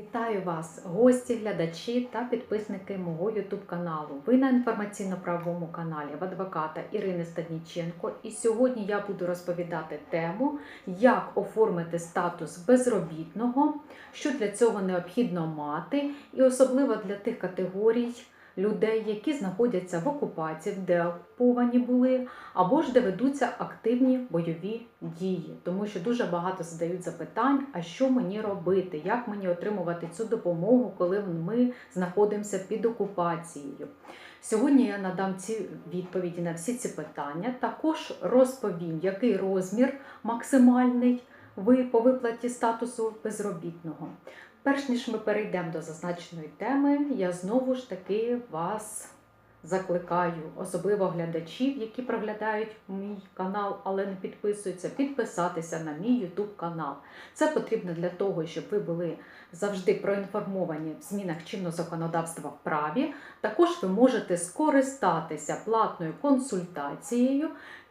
Вітаю вас, гості, глядачі та підписники мого YouTube каналу. Ви на інформаційно-правовому каналі в адвоката Ірини Стадніченко. І сьогодні я буду розповідати тему, як оформити статус безробітного, що для цього необхідно мати, і особливо для тих категорій людей, які знаходяться в окупації, де окуповані були, або ж де ведуться активні бойові дії, тому що дуже багато задають запитань, а що мені робити, як мені отримувати цю допомогу, коли ми знаходимося під окупацією. Сьогодні я надам ці відповіді на всі ці питання. Також розповім, який розмір максимальний ви по виплаті статусу безробітного. Перш ніж ми перейдемо до зазначеної теми, я знову ж таки вас закликаю, особливо глядачів, які проглядають мій канал, але не підписуються, підписатися на мій YouTube канал. Це потрібно для того, щоб ви були завжди проінформовані в змінах чинного законодавства в праві. Також ви можете скористатися платною консультацією.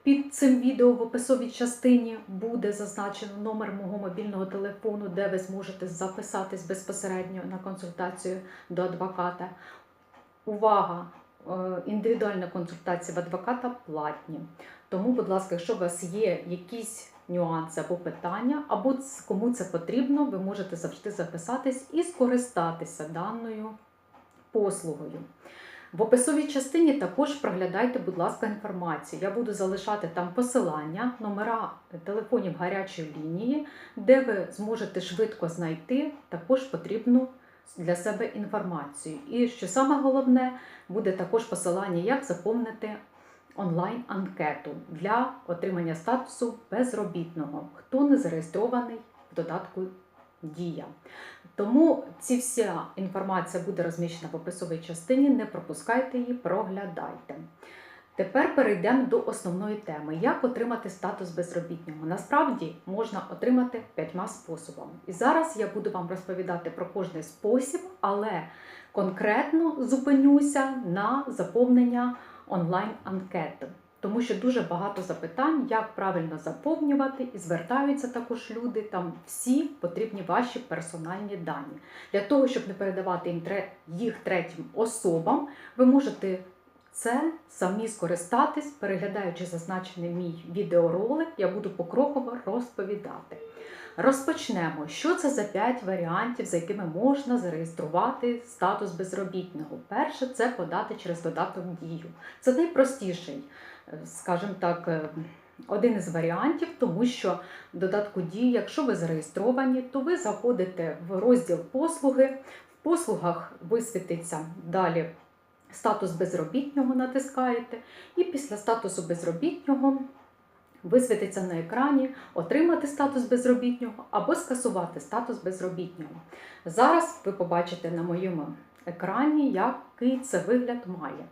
Під цим відео в описовій частині буде зазначено номер мого мобільного телефону, де ви зможете записатись безпосередньо на консультацію до адвоката. Увага! е, Індивідуальна консультація в адвоката платні. Тому, будь ласка, якщо у вас є якісь нюанси або питання, або кому це потрібно, ви можете завжди записатись і скористатися даною послугою. В описовій частині також проглядайте, будь ласка, інформацію. Я буду залишати там посилання, номера телефонів гарячої лінії, де ви зможете швидко знайти також потрібну для себе інформацію. І що саме головне, буде також посилання, як заповнити онлайн-анкету для отримання статусу безробітного, хто не зареєстрований в додатку Дія. Тому ці вся інформація буде розміщена в описовій частині. Не пропускайте її, проглядайте. Тепер перейдемо до основної теми: як отримати статус безробітного. Насправді можна отримати п'ятьма способами. І зараз я буду вам розповідати про кожний спосіб, але конкретно зупинюся на заповнення онлайн-анкети. Тому що дуже багато запитань, як правильно заповнювати, і звертаються також люди. Там всі потрібні ваші персональні дані. Для того, щоб не передавати їм їх третім особам, ви можете це самі скористатись, переглядаючи зазначений мій відеоролик, я буду покроково розповідати. Розпочнемо, що це за 5 варіантів, за якими можна зареєструвати статус безробітного. Перше це подати через додаток дію. Це найпростіший, скажімо так, е, один із варіантів, тому що в додатку дії, якщо ви зареєстровані, то ви заходите в розділ послуги. В послугах висвітиться далі статус безробітнього, натискаєте, і після статусу безробітнього висвітиться на екрані отримати статус безробітнього або скасувати статус безробітнього. Зараз ви побачите на моєму екрані, який це вигляд має.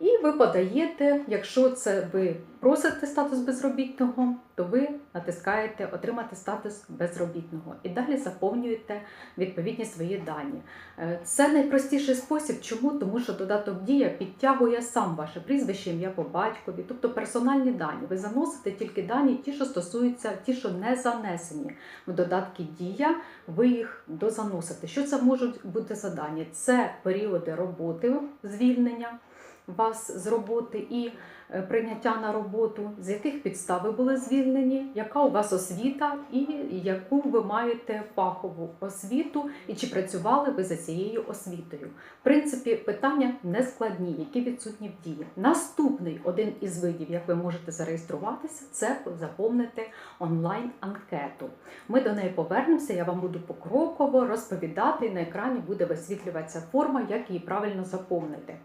І ви подаєте, якщо це ви просите статус безробітного, то ви натискаєте Отримати статус безробітного і далі заповнюєте відповідні свої дані. Е, Це найпростіший спосіб. Чому? Тому що додаток Дія підтягує сам ваше прізвище, ім'я по батькові, тобто персональні дані. Ви заносите тільки дані, ті, що стосуються, ті, що не занесені в додатки Дія, ви їх дозаносите. Що це можуть бути за дані? Це періоди роботи, звільнення вас з роботи і е, прийняття на роботу, з яких підстав ви були звільнені, яка у вас освіта і яку ви маєте фахову освіту, і чи працювали ви за цією освітою. В принципі, питання не складні, які відсутні в дії. Наступний один із видів, як ви можете зареєструватися, це заповнити онлайн-анкету. Ми до неї повернемося, я вам буду покроково розповідати. і На екрані буде висвітлюватися форма, як її правильно заповнити.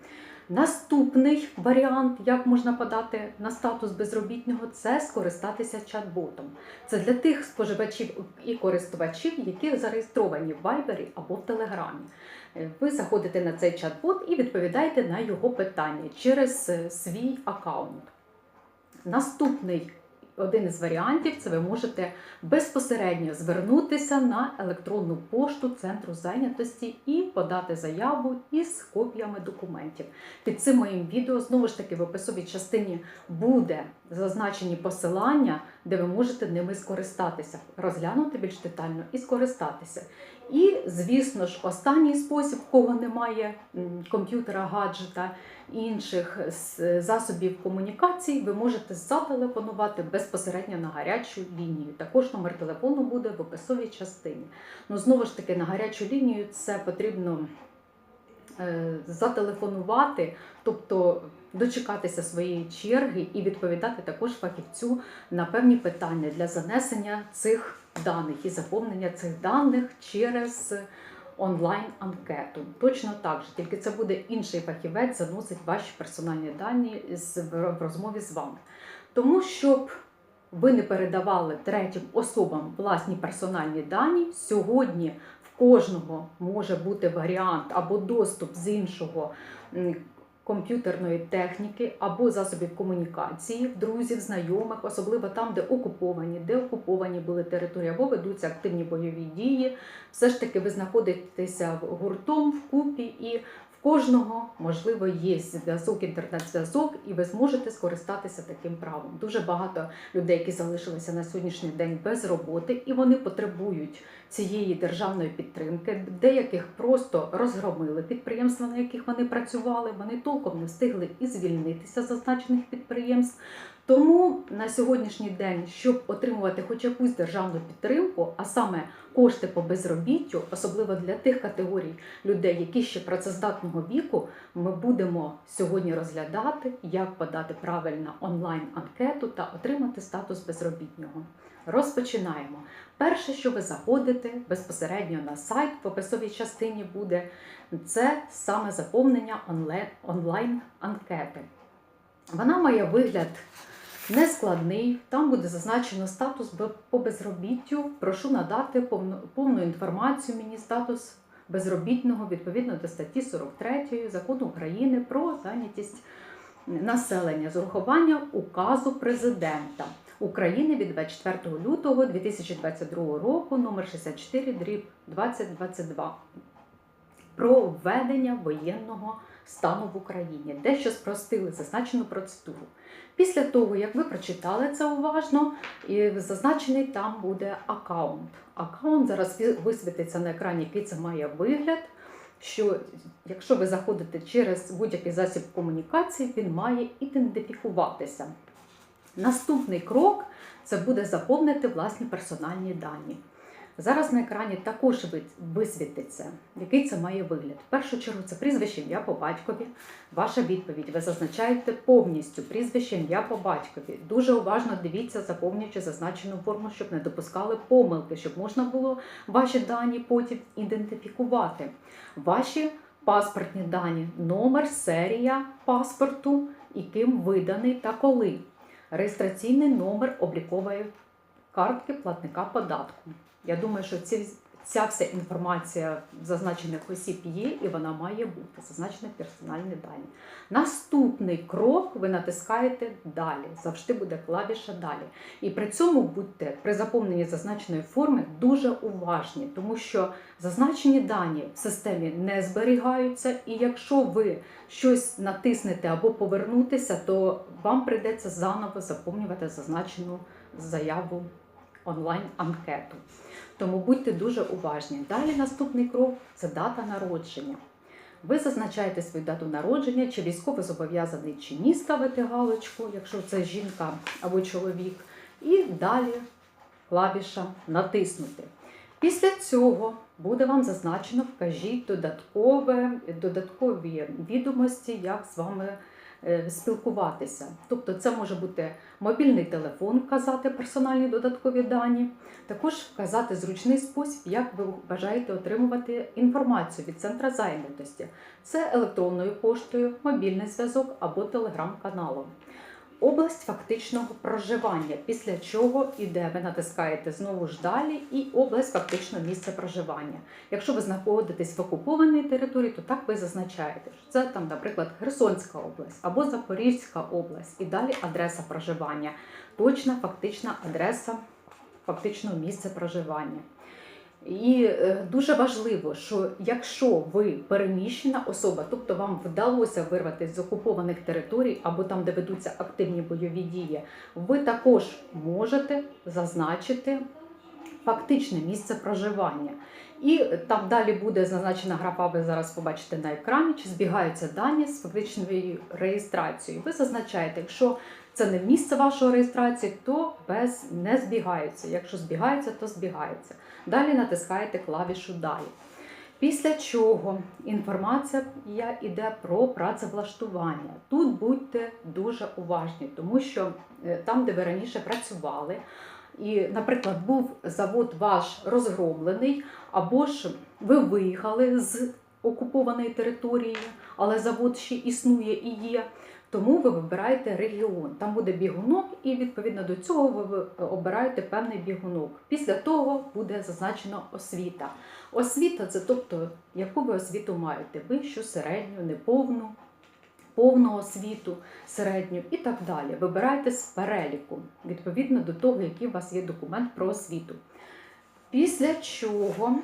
Наступний варіант, як можна подати на статус безробітного, це скористатися чат-ботом. Це для тих споживачів і користувачів, які зареєстровані в Viber або в Телеграмі. Ви заходите на цей чат-бот і відповідаєте на його питання через е, свій аккаунт. Наступний один із варіантів це ви можете безпосередньо звернутися на електронну пошту Центру зайнятості і подати заяву із копіями документів. Під цим моїм відео знову ж таки в описовій частині буде зазначені посилання, де ви можете ними скористатися, розглянути більш детально і скористатися. І, звісно ж, останній спосіб, кого немає комп'ютера, гаджета, інших засобів комунікації, ви можете зателефонувати безпосередньо на гарячу лінію. Також номер телефону буде в описовій частині. Ну, знову ж таки, на гарячу лінію це потрібно е, зателефонувати, тобто дочекатися своєї черги і відповідати також фахівцю на певні питання для занесення цих даних і заповнення цих даних через онлайн-анкету. Точно так же, тільки це буде інший фахівець, заносить ваші персональні дані в розмові з вами. Тому щоб ви не передавали третім особам власні персональні дані, сьогодні в кожного може бути варіант або доступ з іншого комп'ютерної техніки або засобів комунікації, друзів, знайомих, особливо там, де окуповані, де окуповані були території, або ведуться активні бойові дії. Все ж таки ви знаходитеся гуртом вкупі і кожного, можливо, є зв'язок, інтернет-зв'язок, і ви зможете скористатися таким правом. Дуже багато людей, які залишилися на сьогоднішній день без роботи, і вони потребують цієї державної підтримки. Деяких просто розгромили підприємства, на яких вони працювали. Вони толком не встигли і звільнитися з зазначених підприємств. Тому на сьогоднішній день, щоб отримувати хоч якусь державну підтримку, а саме кошти по безробіттю, особливо для тих категорій людей, які ще працездатного віку, ми будемо сьогодні розглядати, як подати правильно онлайн-анкету та отримати статус безробітнього. Розпочинаємо. Перше, що ви заходите безпосередньо на сайт, в описовій частині буде, це саме заповнення онлайн-анкети. Вона має вигляд нескладний. Там буде зазначено статус по безробіттю. Прошу надати повну, інформацію мені статус безробітного відповідно до статті 43 закону України про зайнятість населення з урахуванням указу президента України від 24 лютого 2022 року номер 64 дріб 2022 про введення воєнного стану в Україні, дещо спростили зазначену процедуру. Після того, як ви прочитали це уважно, і зазначений там буде аккаунт. Аккаунт зараз висвітиться на екрані, який це має вигляд. Що якщо ви заходите через будь-який засіб комунікації, він має ідентифікуватися. Наступний крок це буде заповнити власні персональні дані. Зараз на екрані також висвітиться, який це має вигляд. В першу чергу це прізвище ім'я по батькові. Ваша відповідь. Ви зазначаєте повністю прізвище ім'я по батькові. Дуже уважно дивіться, заповнюючи зазначену форму, щоб не допускали помилки, щоб можна було ваші дані потім ідентифікувати. Ваші паспортні дані, номер, серія паспорту, і ким виданий та коли. Реєстраційний номер облікової картки платника податку. Я думаю, що ці, ця вся інформація зазначених осіб є, і вона має бути зазначені персональні дані. Наступний крок ви натискаєте далі. Завжди буде клавіша далі. І при цьому будьте при заповненні зазначеної форми дуже уважні, тому що зазначені дані в системі не зберігаються, і якщо ви щось натиснете або повернутися, то вам прийдеться заново заповнювати зазначену заяву онлайн-анкету. Тому будьте дуже уважні. Далі наступний крок це дата народження. Ви зазначаєте свою дату народження, чи військово зобов'язаний чи ні, ставите галочку, якщо це жінка або чоловік, і далі клавіша натиснути. Після цього буде вам зазначено, вкажіть додаткове, додаткові відомості, як з вами спілкуватися. Тобто це може бути мобільний телефон, вказати персональні додаткові дані, також вказати зручний спосіб, як ви бажаєте отримувати інформацію від центра зайнятості. Це електронною поштою, мобільний зв'язок або телеграм-каналом. Область фактичного проживання, після чого іде, ви натискаєте знову ж далі, і область фактичного місця проживання. Якщо ви знаходитесь в окупованій території, то так ви зазначаєте, що це там, наприклад, Херсонська область або Запорізька область, і далі адреса проживання, точна фактична адреса фактичного місця проживання. І е, дуже важливо, що якщо ви переміщена особа, тобто вам вдалося вирватися з окупованих територій або там, де ведуться активні бойові дії, ви також можете зазначити фактичне місце проживання. І там далі буде зазначена графа, ви зараз побачите на екрані, чи збігаються дані з фактичною реєстрацією. Ви зазначаєте, якщо це не місце вашої реєстрації, то без не збігаються. Якщо збігаються, то збігаються. Далі натискаєте клавішу Далі. Після чого інформація йде про працевлаштування. Тут будьте дуже уважні, тому що е, там, де ви раніше працювали, і, наприклад, був завод ваш розгромлений, або ж ви виїхали з окупованої території, але завод ще існує і є. Тому ви вибираєте регіон. Там буде бігунок, і відповідно до цього ви обираєте певний бігунок. Після того буде зазначено освіта. Освіта це тобто, яку ви освіту маєте: вищу, середню, неповну, повну освіту, середню і так далі. Вибирайте з переліку відповідно до того, який у вас є документ про освіту. Після чого,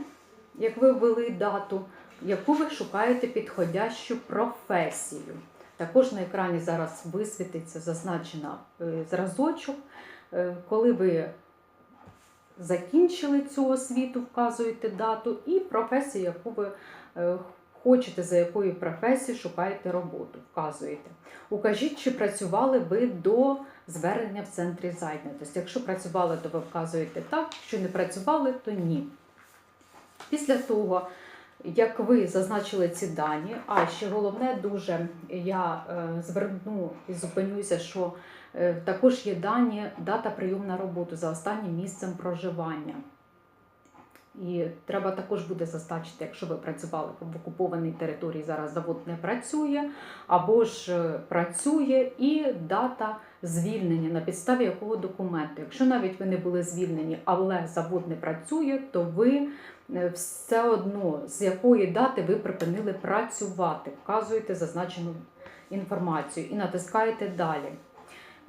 як ви ввели дату, яку ви шукаєте підходящу професію. Також на екрані зараз висвітиться зазначена е, зразочок. Е, Коли ви закінчили цю освіту, вказуєте дату і професію, яку ви е, хочете, за якою професією шукаєте роботу, вказуєте. Укажіть, чи працювали ви до звернення в центрі зайнятості. Якщо працювали, то ви вказуєте так, якщо не працювали, то ні. Після того, як ви зазначили ці дані, а ще головне, дуже я е, зверну і зупинюся, що е, також є дані дата прийому на роботу за останнім місцем проживання. І треба також буде зазначити, якщо ви працювали в окупованій території, зараз завод не працює, або ж е, працює і дата звільнення, на підставі якого документу. Якщо навіть ви не були звільнені, але завод не працює, то ви е, все одно з якої дати ви припинили працювати, вказуєте зазначену інформацію і натискаєте далі.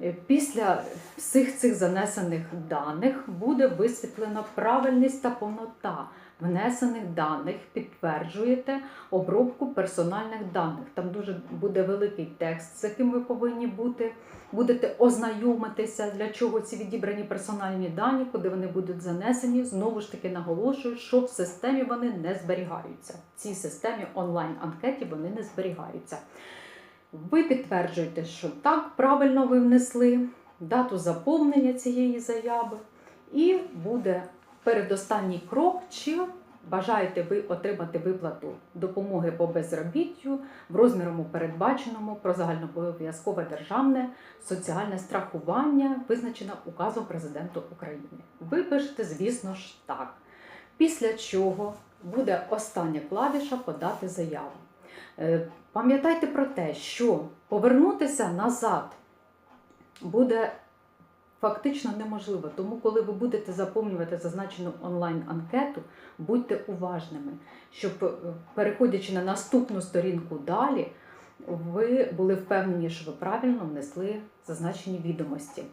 Е, Після всіх цих занесених даних буде висвітлена правильність та повнота внесених даних, підтверджуєте обробку персональних даних. Там дуже буде великий текст, з яким ви повинні бути. Будете ознайомитися, для чого ці відібрані персональні дані, куди вони будуть занесені. Знову ж таки наголошую, що в системі вони не зберігаються. В цій системі онлайн-анкеті вони не зберігаються. Ви підтверджуєте, що так, правильно ви внесли дату заповнення цієї заяви, і буде передостанній крок, чи бажаєте ви отримати виплату допомоги по безробіттю в розмірому передбаченому про загальнообов'язкове державне соціальне страхування, визначено указом президента України. Ви пишете, звісно ж, так. Після чого буде остання клавіша подати заяву. Е, Пам'ятайте про те, що повернутися назад буде фактично неможливо. Тому, коли ви будете заповнювати зазначену онлайн-анкету, будьте уважними, щоб, е, переходячи на наступну сторінку далі, ви були впевнені, що ви правильно внесли зазначені відомості.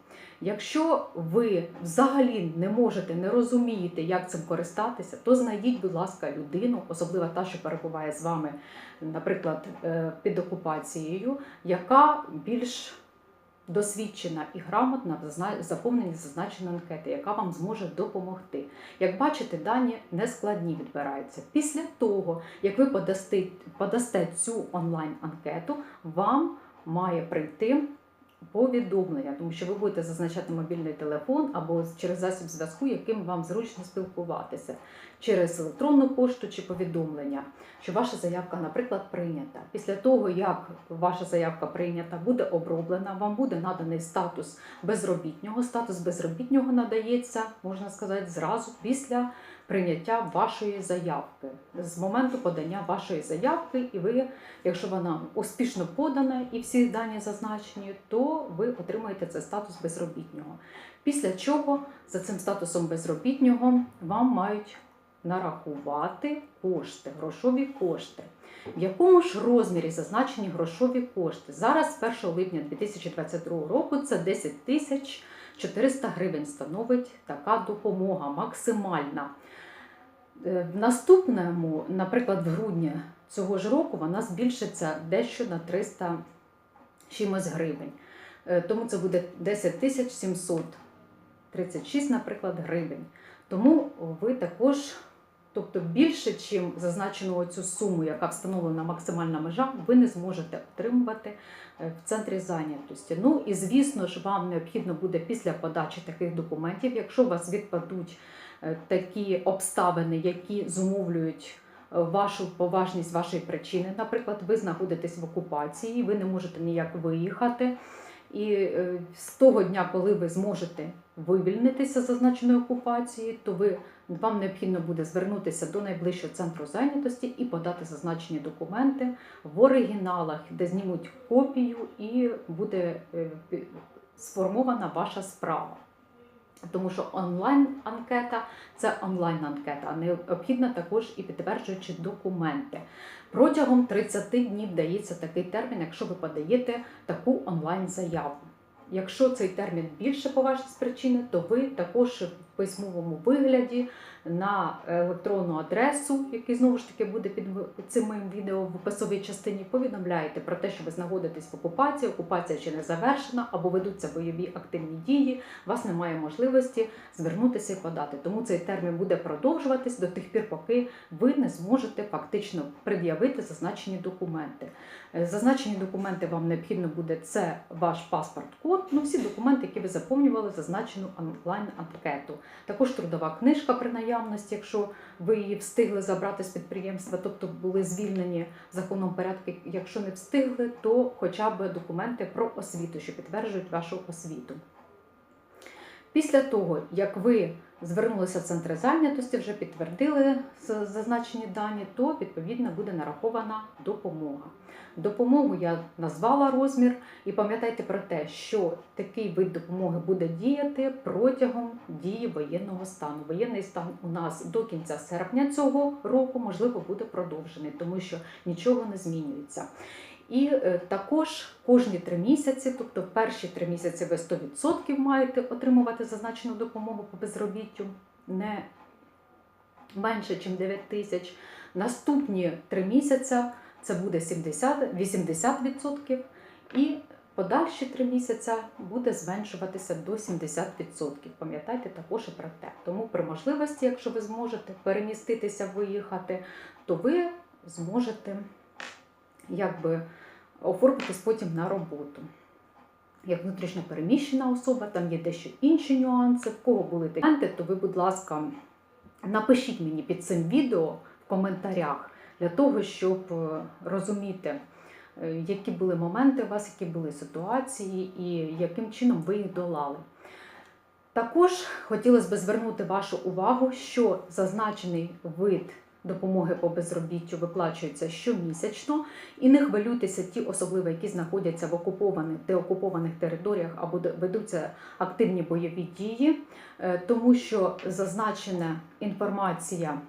Якщо ви взагалі не можете, не розумієте, як цим користатися, то знайдіть, будь ласка, людину, особливо та, що перебуває з вами, наприклад, е, під окупацією, яка більш досвідчена і грамотна в заповненні зазначеної анкети, яка вам зможе допомогти. Як бачите, дані нескладні відбираються. Після того, як ви подасте, подасте цю онлайн-анкету, вам має прийти повідомлення, тому що ви будете зазначати мобільний телефон або через засіб зв'язку, яким вам зручно спілкуватися, через електронну пошту чи повідомлення, що ваша заявка, наприклад, прийнята. Після того, як ваша заявка прийнята, буде оброблена, вам буде наданий статус безробітнього. Статус безробітнього надається, можна сказати, зразу після прийняття вашої заявки. З моменту подання вашої заявки, і ви, якщо вона успішно подана і всі дані зазначені, то ви отримаєте цей статус безробітнього. Після чого за цим статусом безробітнього вам мають нарахувати кошти, грошові кошти. В якому ж розмірі зазначені грошові кошти? Зараз, 1 липня 2022 року, це 10 тисяч 400 гривень становить така допомога максимальна. Е, В наступному, наприклад, в грудні цього ж року вона збільшиться дещо на 300 чимось гривень. Е, Тому це буде 10 тисяч 736, наприклад, гривень. Тому ви також, тобто більше, чим зазначену цю суму, яка встановлена максимальна межа, ви не зможете отримувати е, в центрі зайнятості. Ну і звісно ж, вам необхідно буде після подачі таких документів, якщо у вас відпадуть е, такі обставини, які зумовлюють е, вашу поважність вашої причини. Наприклад, ви знаходитесь в окупації, ви не можете ніяк виїхати. І з того дня, коли ви зможете вивільнитися з зазначеної окупації, то ви вам необхідно буде звернутися до найближчого центру зайнятості і подати зазначені документи в оригіналах, де знімуть копію, і буде е, сформована ваша справа. Тому що онлайн-анкета це онлайн-анкета, а необхідно також і підтверджуючи документи. Протягом 30 днів дається такий термін, якщо ви подаєте таку онлайн-заяву. Якщо цей термін більше по вашій причини, то ви також в письмовому вигляді на електронну адресу, який знову ж таки буде під цим моїм відео в описовій частині, повідомляєте про те, що ви знаходитесь в окупації, окупація ще не завершена, або ведуться бойові активні дії, вас немає можливості звернутися і подати. Тому цей термін буде продовжуватись до тих пір, поки ви не зможете фактично пред'явити зазначені документи. Е, Зазначені документи вам необхідно буде це ваш паспорт-код, ну всі документи, які ви заповнювали зазначену онлайн-анкету. Також трудова книжка при наявності, якщо ви її встигли забрати з підприємства, тобто були звільнені законом порядку. Якщо не встигли, то хоча б документи про освіту, що підтверджують вашу освіту. Після того, як ви звернулися в центр зайнятості, вже підтвердили зазначені дані, то відповідно буде нарахована допомога. Допомогу я назвала розмір, і пам'ятайте про те, що такий вид допомоги буде діяти протягом дії воєнного стану. Воєнний стан у нас до кінця серпня цього року, можливо, буде продовжений, тому що нічого не змінюється. І е, також кожні три місяці, тобто в перші три місяці ви 100% маєте отримувати зазначену допомогу по безробіттю, не менше, ніж 9 тисяч. Наступні три місяці це буде 70, 80%, і подальші три місяці буде зменшуватися до 70%. Пам'ятайте також і про те. Тому при можливості, якщо ви зможете переміститися, виїхати, то ви зможете якби оформитись потім на роботу. Як внутрішньо переміщена особа, там є дещо інші нюанси. В кого були такі то ви, будь ласка, напишіть мені під цим відео в коментарях для того, щоб е, розуміти, е, які були моменти у вас, які були ситуації і яким чином ви їх долали. Також хотілося б звернути вашу увагу, що зазначений вид допомоги по безробіттю виплачується щомісячно, і не хвилюйтеся ті особливо, які знаходяться в окупованих деокупованих територіях або ведуться активні бойові дії, е, тому що зазначена інформація,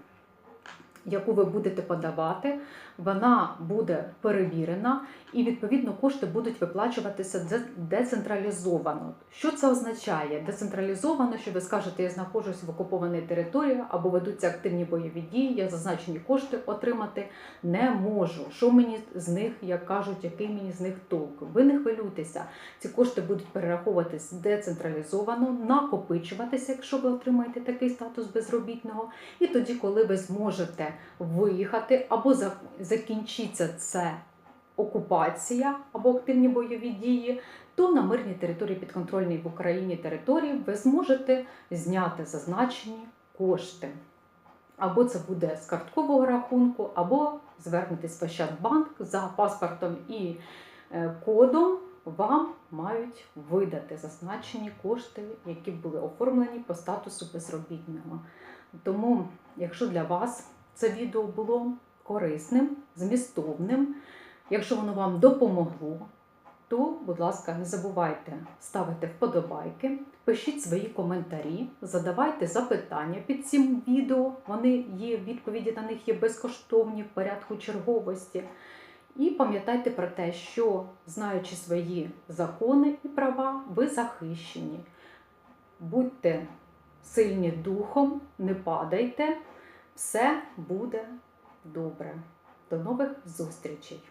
яку ви будете подавати, вона буде перевірена, і відповідно кошти будуть виплачуватися де- децентралізовано. Що це означає? Децентралізовано, що ви скажете, я знаходжусь в окупованій території або ведуться активні бойові дії, я зазначені кошти отримати не можу. Що мені з них, як кажуть, який мені з них толк? Ви не хвилюйтеся. Ці кошти будуть перераховуватись децентралізовано, накопичуватися, якщо ви отримаєте такий статус безробітного. І тоді, коли ви зможете виїхати або закінчиться це окупація або активні бойові дії, то на мирній території підконтрольній в Україні території ви зможете зняти зазначені кошти. Або це буде з карткового рахунку, або звернетесь в Ощадбанк за паспортом і е, кодом. Вам мають видати зазначені кошти, які були оформлені по статусу безробітного. Тому, якщо для вас це відео було корисним, змістовним, якщо воно вам допомогло, то, будь ласка, не забувайте ставити вподобайки, пишіть свої коментарі, задавайте запитання під цим відео. Вони є, відповіді на них є безкоштовні в порядку черговості. І пам'ятайте про те, що знаючи свої закони і права, ви захищені. Будьте сильні духом, не падайте, Все буде добре. До нових зустрічей!